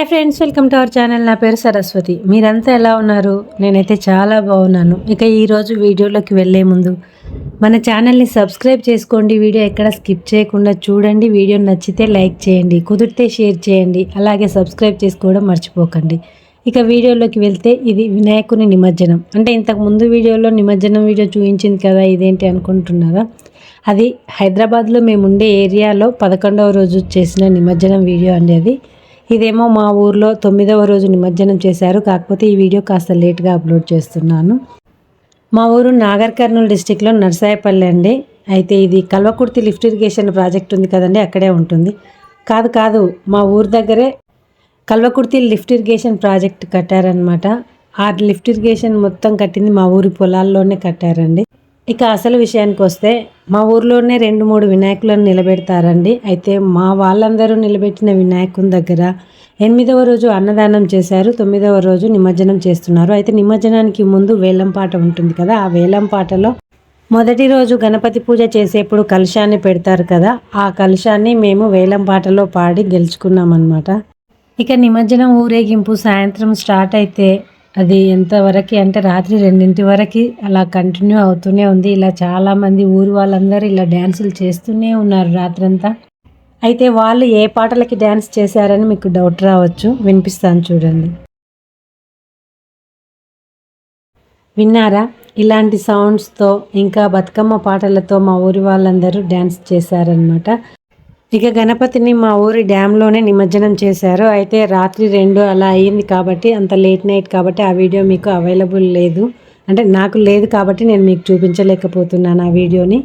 Hi friends welcome to our channel. నా పేరు సరస్వతి. మీరంతా ఎలా ఉన్నారు? నేనైతే చాలా బాగున్నాను. ఇక ఈరోజు వీడియోలోకి వెళ్ళే ముందు మన ఛానల్ని సబ్స్క్రైబ్ చేసుకోండి. వీడియో ఎక్కడ స్కిప్ చేయకుండా చూడండి. వీడియో నచ్చితే లైక్ చేయండి. కుదిరితే షేర్ చేయండి. అలాగే సబ్స్క్రైబ్ చేసుకోవడం మర్చిపోకండి. ఇక వీడియోలోకి వెళ్తే ఇది వినాయకుని నిమజ్జనం. అంటే ఇంతకు ముందు వీడియోలో నిమజ్జనం వీడియో చూపించింది కదా ఇదేంటి అనుకుంటున్నారా? అది హైదరాబాద్లో మేము ఉండే ఏరియాలో పదకొండవ రోజు చేసిన నిమజ్జనం వీడియో అండి అది. ఇదేమో మా ఊర్లో తొమ్మిదవ రోజు నిమజ్జనం చేశారు. కాకపోతే ఈ వీడియో కాస్త లేట్గా అప్లోడ్ చేస్తున్నాను. మా ఊరు నాగర్ కర్నూలు డిస్టిక్లో నర్సాయపల్లి అండి. అయితే ఇది కల్వకుర్తి లిఫ్ట్ ఇరిగేషన్ ప్రాజెక్ట్ ఉంది కదండి అక్కడే ఉంటుంది. కాదు కాదు మా ఊరు దగ్గరే కల్వకుర్తి లిఫ్ట్ ఇరిగేషన్ ప్రాజెక్ట్ కట్టారనమాట ఆ లిఫ్ట్ ఇరిగేషన్ మొత్తం కట్టింది మా ఊరి పొలాల్లోనే కట్టారండి. ఇక అసలు విషయానికి వస్తే మా ఊర్లోనే రెండు మూడు వినాయకులను నిలబెడతారండి. అయితే మా వాళ్ళందరూ నిలబెట్టిన వినాయకుని దగ్గర ఎనిమిదవ రోజు అన్నదానం చేశారు తొమ్మిదవ రోజు నిమజ్జనం చేస్తున్నారు. అయితే నిమజ్జనానికి ముందు వేలం పాట ఉంటుంది కదా ఆ వేలం పాటలో మొదటి రోజు గణపతి పూజ చేసేప్పుడు కలుషాన్ని పెడతారు కదా ఆ కలుషాన్ని మేము వేలం పాటలో పాడి గెలుచుకున్నామన్నమాట. ఇక నిమజ్జనం ఊరేగింపు సాయంత్రం స్టార్ట్ అయితే అది ఎంతవరకు అంటే రాత్రి రెండింటి వరకు అలా కంటిన్యూ అవుతూనే ఉంది. ఇలా చాలామంది ఊరు వాళ్ళందరూ ఇలా డ్యాన్సులు చేస్తూనే ఉన్నారు రాత్రంతా. అయితే వాళ్ళు ఏ పాటలకి డ్యాన్స్ చేశారని మీకు డౌట్ రావచ్చు. వినిపిస్తాను చూడండి. విన్నారా? ఇలాంటి సౌండ్స్తో ఇంకా బతుకమ్మ పాటలతో మా ఊరి వాళ్ళందరూ డ్యాన్స్ చేశారనమాట ఇక గణపతిని మా ఊరి డ్యాంలోనే నిమజ్జనం చేశారు. అయితే రాత్రి రెండు అలా అయ్యింది కాబట్టి అంత లేట్ నైట్ కాబట్టి ఆ వీడియో మీకు అవైలబుల్ లేదు. అంటే నాకు లేదు కాబట్టి నేను మీకు చూపించలేకపోతున్నాను ఆ వీడియోని.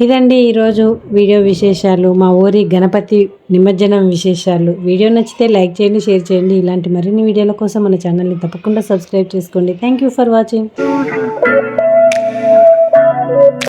ఇదండి ఈరోజు వీడియో విశేషాలు. మా ఊరి గణపతి నిమజ్జనం విశేషాలు. వీడియో నచ్చితే లైక్ చేయండి షేర్ చేయండి. ఇలాంటి మరిన్ని వీడియోల కోసం మన ఛానల్ని తప్పకుండా సబ్స్క్రైబ్ చేసుకోండి. Thank you for watching